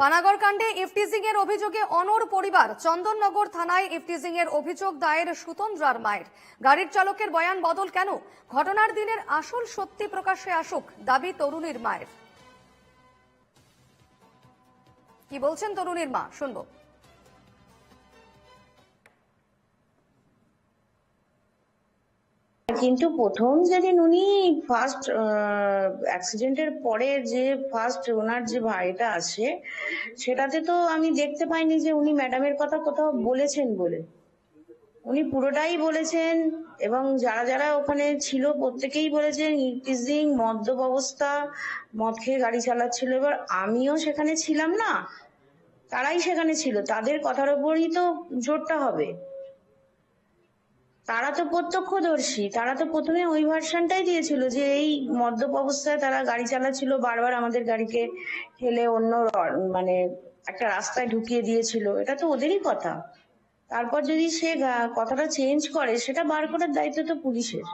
পানাগড় কাণ্ডে ইফটিজিং এর অভিযোগে অনর পরিবার চন্দননগর থানায় ইফটিজিং এর অভিযোগ দায়ের সুতন্দ্রার মায়ের। গাড়ির চালকের বয়ান বদল কেন? ঘটনার দিনের আসল সত্যি প্রকাশে আসুক দাবি তরুণীর মায়ের। কি বলছেন তরুণীর মা? শুনব। কিন্তু প্রথম যেদিন উনি ফার্স্ট অ্যাক্সিডেন্টের পরে যে ফার্স্ট ওনার যে ভাইটা আছে, সেটাতে তো আমি দেখতে পাইনি যে উনি ম্যাডামের কথা কোথাও বলেছেন বলে। উনি পুরোটাই বলেছেন এবং যারা যারা ওখানে ছিল প্রত্যেকেই বলেছেন ইটিজিং মদ্যপ অবস্থা মদ খেয়ে গাড়ি চালাচ্ছিল। এবার আমিও সেখানে ছিলাম না, তারাই সেখানে ছিল। তাদের কথার উপরই তো জোরটা হবে। তারা তো প্রত্যক্ষদর্শী, তারা তো প্রথমে ওই ভার্সানটাই দিয়েছিল যে এই মদ্যপ অবস্থায় তারা গাড়ি চালাচ্ছিল, বারবার আমাদের গাড়িকে ঠেলে অন্য মানে একটা রাস্তায় ঢুকিয়ে দিয়েছিল। এটা তো ওদেরই কথা। তারপর যদি সে কথাটা চেঞ্জ করে, সেটা বার করার দায়িত্ব তো পুলিশের।